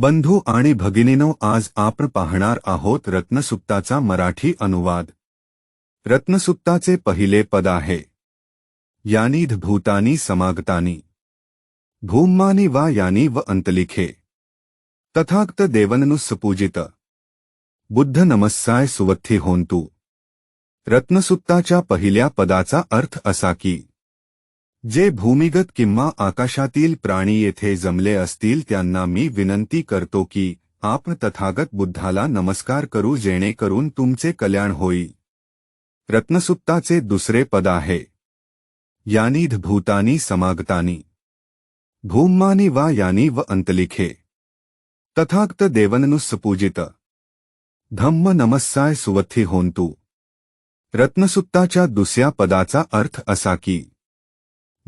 बंधू आणि भगिनीनो आज आपण पाहणार आहोत रत्नसुप्ताचा मराठी अनुवाद. रत्नसुप्ताचे पहिले पद आहे. यानीध भूतानी समागतानी. भूम्मानी वा यानी व अंतलिखे. तथाक्त देवननुसपूजित बुद्ध नमस्साय सुवत्थी होंतू रत्नसुप्ताच्या पहिल्या पदाचा अर्थ असा की जे भूमिगत किंवा आकाशातील प्राणी येथे जमले असतील त्यांना मी विनंती करतो की आपण तथागत बुद्धाला नमस्कार करू जेणेकरून तुमचे कल्याण होईल. रत्नसुत्ताचे दुसरे पद आहे. यानीध भूतानी समागतानी. भूमानी वा यानी व अंतलिखे. तथागत देवननुस्सपूजित धम्म नमस्साय सुवथी होंतू रत्नसुत्ताच्या दुसऱ्या पदाचा अर्थ असा की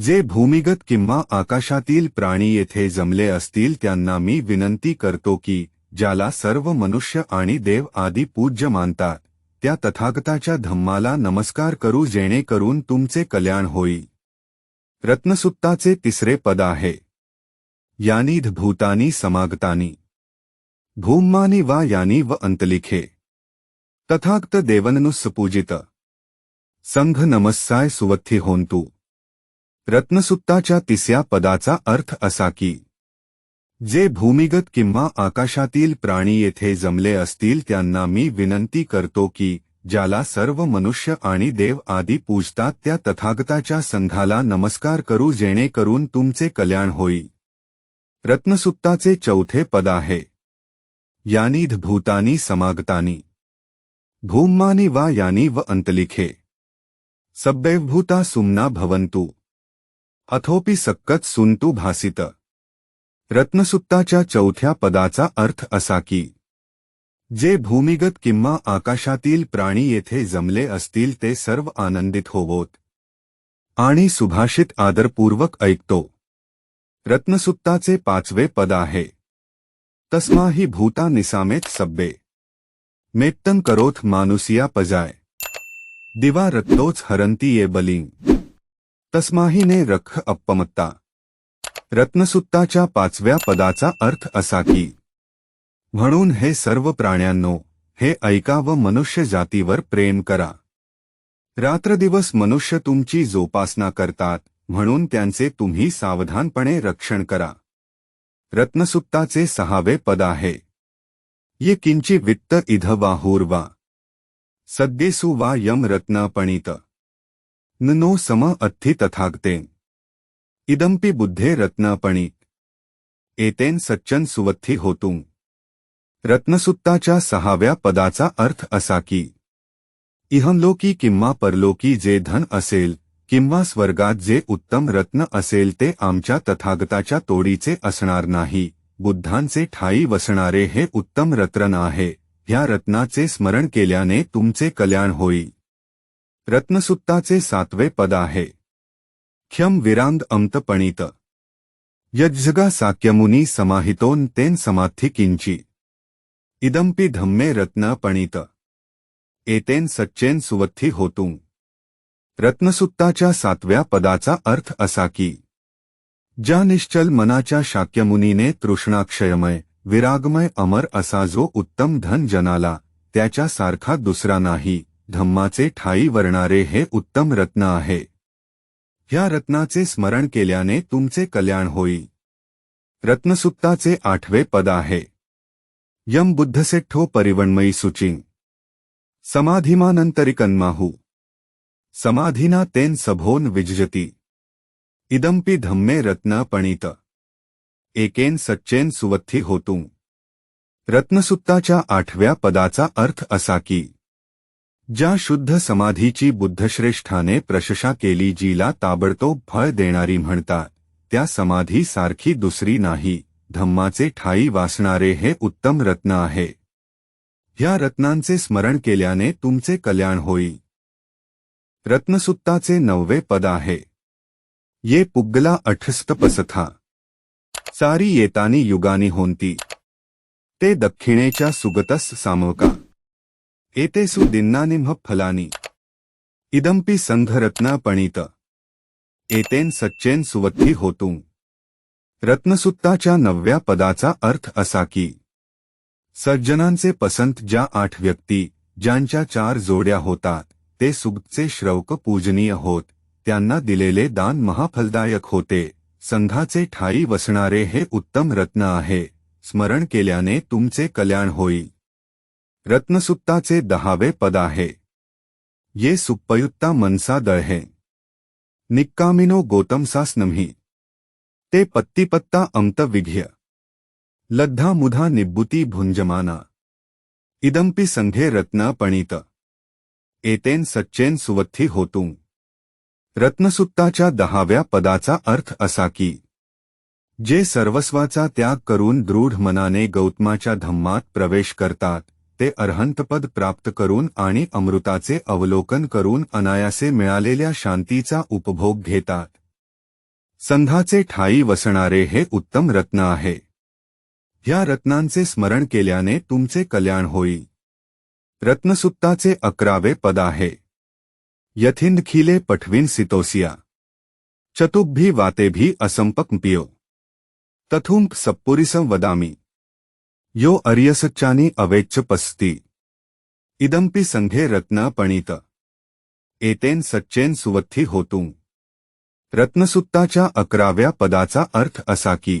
जे भूमिगत किंवा आकाशातील प्राणी येथे जमले असतील त्यांना मी विनंती करतो की ज्याला सर्व मनुष्य आणि देव आदी पूज्य मानतात त्या तथागताच्या धम्माला नमस्कार करू जेणेकरून तुमचे कल्याण होईल. रत्नसुत्ताचे तिसरे पद आहे. यानीध भूतानी समागतानी. भूमानी वा यानी व अंतलिखे. तथागत देवननुस्पूजित संघ नमस्साय सुवत्थी होंतू रत्नसुत्ताच्या तिसऱ्या पदाचा अर्थ असा की जे भूमिगत किंवा आकाशातील प्राणी येथे जमले असतील त्यांना मी विनंती करतो की ज्याला सर्व मनुष्य आणि देव आदी पूजतात त्या तथागताच्या संघाला नमस्कार करू जेणेकरून तुमचे कल्याण होई. रत्नसुत्ताचे चौथे पद आहे. यानीध भूतानी समागतानी. भूमानी वा यानी व अंतलिखे. सब्दैवभूता सुमना भवंतु. अथोपि सक्कत सुंतू भासित. रत्नसुत्ताच्या चौथ्या पदाचा अर्थ असा की जे भूमिगत किंवा आकाशातील प्राणी येथे जमले असतील ते सर्व आनंदित होवोत. आणि सुभाषित आदरपूर्वक ऐकतो. रत्नसुत्ताचे पाचवे पद आहे. तस्माही भूता निसामेत सब्बे. मेत्तन करोथ मानुसिया पजाय. दिवा रत्तोच हरंती ये बलिंग तस्माहीने रख अप्पमत्ता रत्नसुत्ताच्या पाचव्या पदाचा अर्थ असा की म्हणून हे सर्व प्राण्यांनो हे ऐका व मनुष्य जातीवर प्रेम करा. रात्रदिवस मनुष्य तुमची जोपासना करतात म्हणून त्यांचे तुम्ही सावधानपणे रक्षण करा. रत्नसुत्ताचे सहावे पद आहे. ये किंची वित्त इध वाहूर्वा सद्येसु वा यम रत्नपणित। Know some अत्थि तथागते। इदंपि बुद्धे रत्नापणी। एतेन सच्चन सुवत्थी होतुं रत्नसुत्ताच्या सहाव्या पदाचा अर्थ असा की इहमलोकी किंवा परलोकी जे धन असेल किंवा स्वर्गात जे उत्तम रत्न असेल ते आमच्या तथागताच्या तोडीचे असणार नाही बुद्धांचे ठाई वसणारे हे उत्तम रत्न आहे ह्या रत्नाचे स्मरण केल्याने तुमचे कल्याण होईल रत्नसुत्ताचे सातवे पद आहे. ख्यम विरांद अमतपणित यज्जगा साक्यमुनी समाहितोन तेन समाथि किंची. इदंपि धम्मे रत्नपणित एतेन सच्चेन सुवत्थी होतू. रत्नसुत्ताच्या सातव्या पदाचा अर्थ असा की ज्या निश्चल मनाच्या शाक्यमुनीने तृष्णाक्षयमय विरागमय अमर असा जो उत्तम धन जनाला त्याच्यासारखा दुसरा नाही. धम्माचे ठाई वरणारे हे उत्तम रत्न आहे. ह्या रत्नाचे स्मरण केल्याने तुमचे कल्याण होई. रत्नसुत्ताचे आठवे पद आहे. यम बुद्धसेठ्ठो परिवण्मयी सुचिंग समाधिमानंतरिकन्माहू समाधीना तेन सभोन विजयती. इदंपि धम्मे रत्न पणित. एकेन सच्चेन सुवत्थी होतुं. रत्नसुत्ताच्या आठव्या पदाचा अर्थ असा की ज्या शुद्ध समाधीची बुद्धश्रेष्ठाने प्रशंसा केली, जीला ताबडतोब फळ देणारी म्हणतात त्या समाधी सारखी दुसरी नाही. धम्माचे ठाई वासणारे हे उत्तम रत्न आहे. ह्या रत्नांचे स्मरण केल्याने तुमचे कल्याण होईल रत्नसुत्ताचे नववे पद आहे. ये पुग्गला अठस्त पसथा. सारी येतानी युगानी होंती. ते दक्षिणेच्या सुगतस सामवका एतेसु दिन्नानिम्ह फलानी। इदंपि संघरत्न पणित। एतेन सच्चेन सुवत्थी होतु। रत्नसुत्ताच्या नवव्या पदाचा अर्थ असा की सज्जनांचे पसंत ज्या आठ व्यक्ती ज्यांच्या चार जोड्या होतात ते सुगचे श्रौक पूजनीय होत त्यांना दिलेले दान महाफलदायक होते संघाचे ठाई वसणारे हे उत्तम रत्न आहे स्मरण केल्याने तुमचे कल्याण होईल. रत्नसुत्ताचे दहावे पद आहे. ये सुप्पयुत्ता मनसा दळहे. निक्कामिनो गौतमसास नम्ही. ते पत्तीपत्ता अमत विघ्य. लद्धा मुधा निब्बुती भुंजमाना. इदंपि संघे रत्न पणित. एतेन सच्चेन सुवत्थी होतुं. रत्नसुत्ताच्या दहाव्या पदाचा अर्थ असा की जे सर्वस्वाचा त्याग करून दृढ मनाने गौतमाच्या धम्मात प्रवेश करतात ते अर्हंतपद प्राप्त करून आणि अमृताचे अवलोकन करून अनायासे मिळालेल्या शांतीचा उपभोग घेतात. संघाचे ठाई वसणारे हे उत्तम रत्न आहे. ह्या रत्नांचे स्मरण केल्याने तुमचे कल्याण होईल. रत्नसुत्ताचे अकरावे पद आहे. यथिंदखिले पठविन सितोसिया. चतुभि वातेभि असंपक्पियो तथुंक सप्पुरिसं वदामि. यो अर्यसच्चानी अवेच्च पस्ती इदंपी संघे रत्न पणित। एतेन सच्चेन सुवत्थी होतू। रत्नसुत्ताच्या अकराव्या पदाचा अर्थ असा की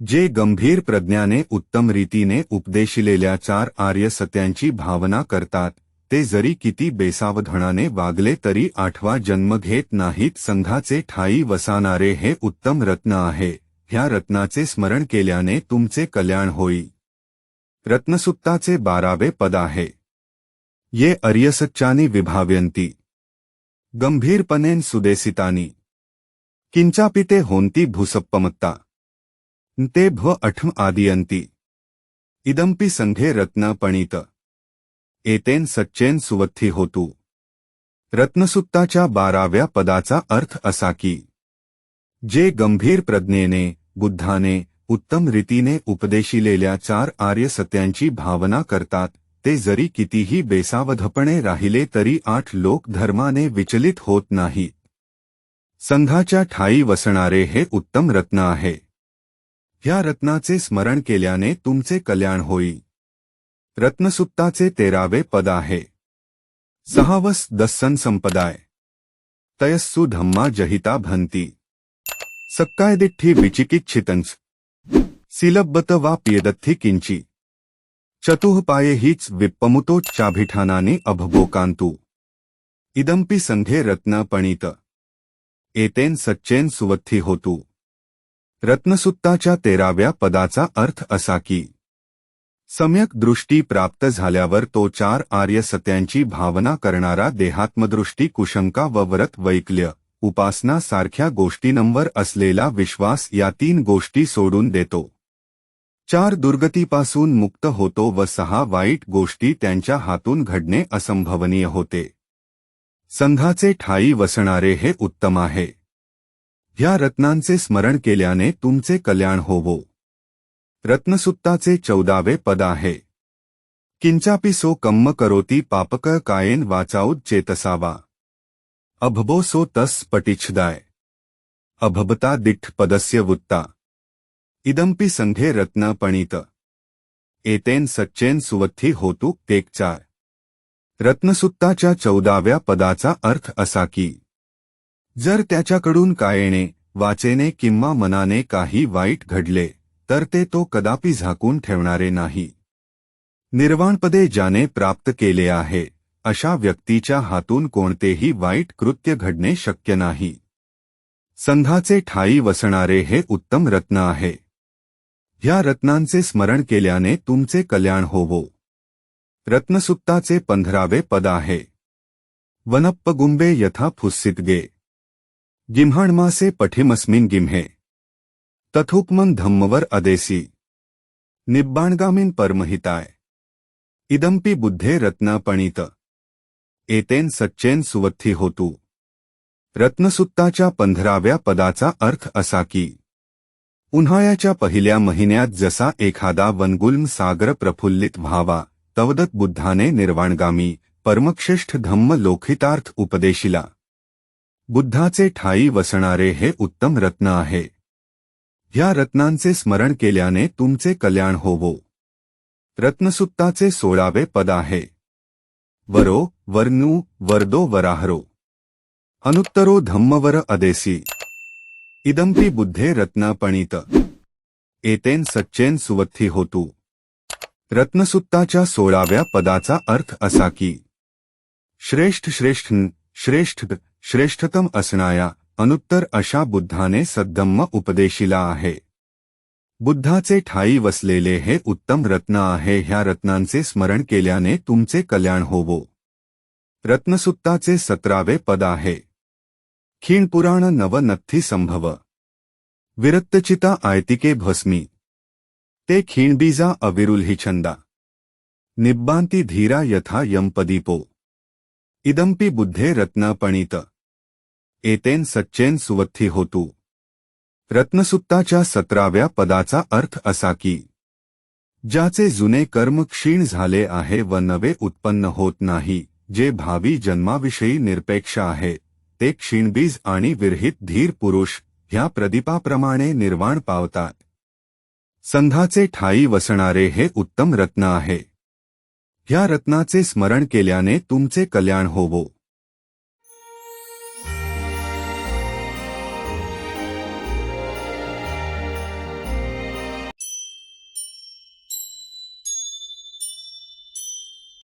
जे गंभीर प्रज्ञाने उत्तम रीतीने उपदेशिलेल्या चार आर्य सत्यांची भावना करतात ते जरी किती बेसावधनाने वागले तरी आठवा जन्म घेत नाहीत संघाचे ठाई वसानारे हे उत्तम रत्न आहे. ह्या रत्नाचे स्मरण केल्याने तुमचे कल्याण होईल रत्नसुत्ताचे बारावे पद आहे. ये अर्यसच्चानी विभाव्यंती गंभीरपणेन सुदेसितानी किंचापिते होंती भूसप्पमत्ता. ते भ अठम आदियंती इदंपि संघे रत्न पणित. एतेन सच्चेन सुवत्थी होतू. रत्नसुत्ताच्या बाराव्या पदाचा अर्थ असा की, जे गंभीर प्रज्ञेने बुद्धाने उत्तम रीतीने उपदेशिलेल्या चार आर्य सत्यांची भावना करतात ते जरी कितीही बेसावधपणे राहिले तरी आठ लोक धर्माने विचलित होत नाहीत. संघाच्या ठाई वसणारे हे उत्तम रत्न आहे. ह्या रत्नाचे स्मरण केल्याने तुमचे कल्याण होई रत्नसुत्ताचे तेरावे पद आहे. सहावस दस्सन संपदाय तयस्सु धम्मा जहिता भंती. सक्कायदिठ्ठी विचिकिच्छितंच सिलब्बत वा पियदत्थी किंची। चतुःपाये हीच विप्पमुतोच्चाभिठानाने अभभोकांतु इदंपि संघे रत्न पणित। एतेन सच्चेन सुवत्थी होतू। रत्नसुत्ताच्या तेराव्या पदाचा अर्थ असा की सम्यक दृष्टी प्राप्त झाल्यावर तो चार आर्य सत्यांची भावना करणारा देहात्मदृष्टी कुशंका व व्रत वैकल्य। उपासना सारख्या गोष्टींवर असलेला विश्वास या तीन गोष्टी सोडून देतो. चार दुर्गतीपासून मुक्त होतो व सहा वाईट गोष्टी त्यांच्या हातून घडणे असंभवनीय होते. संघाचे ठाई वसणारे हे उत्तम आहे. ह्या रत्नांचे स्मरण केल्याने तुमचे कल्याण होवो. रत्नसुत्ताचे चौदावे पद आहे. किंचापि सो कम्म करोती पापक कायेन वाचाऊद चेतसावा. अभबो सो तस पटिच्छदाय। अभबता दिठ पदस्य वुत्ता। इदंपि संघे रत्न पणित। एतेन सच्चेन सुवत्थी होतू चार रत्नसुत्ताच्या चौदाव्या पदाचा अर्थ असा की जर त्याच्याकडून कायेने वाचेने किंवा मनाने काही वाईट घडले तर ते तो कदापि झाकून ठेवणारे नाही. निर्वाणपदे ज्याने प्राप्त केले आहे. अशा व्यक्तीच्या हातून कोणतेही वाईट कृत्य घडणे शक्य नाही. संघाचे ठाई वसणारे हे उत्तम रत्न आहे. ह्या रत्नांचे स्मरण केल्याने तुमचे कल्याण होवो. रत्नसुत्ताचे पंधरावे पद आहे. वनप्पगुंबे यथा फुस्सित गे गिम्हाणमासे पठिमस्मिन गिम्हे. तथुपमन धम्मवर अदेसी. निब्बाणगामीन परमहिताय. इदंपि बुद्धे रत्न पणित एतेन सच्चेन सुवत्थी होतो. रत्नसुत्ताच्या पंधराव्या पदाचा अर्थ असा की उन्हाळ्याच्या पहिल्या महिन्यात जसा एखादा वनगुल्म सागर प्रफुल्लित व्हावा तवदत बुद्धाने निर्वाणगामी परमक्षेष्ठ धम्म लोखितार्थ उपदेशिला. बुद्धाचे ठाई वसणारे हे उत्तम रत्न आहे. ह्या रत्नांचे स्मरण केल्याने तुमचे कल्याण होवो. रत्नसुत्ताचे सोळावे पद आहे. वरो वर्नु वर्दो वराहरो। अनुत्तरो धम्मवर अदेसी। इदंपि बुद्धे रत्नापणीत एतेन सच्चेन सुवत्थी होतू। रत्नसुत्ताच्या सोळाव्या पदाचा अर्थ असा की श्रेष्ठ श्रेष्ठ श्रेष्ठ श्रेष्ठतम असणाया अनुत्तर अशा बुद्धाने सद्धम्म उपदेशिला आहे. बुद्धाचे ठाई वसलेले हे उत्तम रत्न आहे ह्या रत्नांचे स्मरण केल्याने तुमचे कल्याण होवो. रत्नसुत्ताचे सतरावे पद आहे. खीणपुराण नव नथी संभव. विरक्तचिता आयतिके भस्मी. ते खीणबीजा अविरुल्ही छंदा. निब्बांती धीरा यथा यंपदीपो इदंपी बुद्धे रत्नपणीत एतेन सच्चेन सुवत्थी होतू. रत्नसुत्ताच्या सतराव्या पदाचा अर्थ असा की ज्याचे जुने कर्म क्षीण झाले आहे व नवे उत्पन्न होत नाही जे भावी जन्माविषयी निरपेक्ष आहे ते क्षीणबीज आणि विरहित धीर पुरुष ह्या प्रदीपाप्रमाणे निर्वाण पावतात. संघाचे ठाई वसणारे हे उत्तम रत्न आहे. ह्या रत्नाचे स्मरण केल्याने तुमचे कल्याण होवो.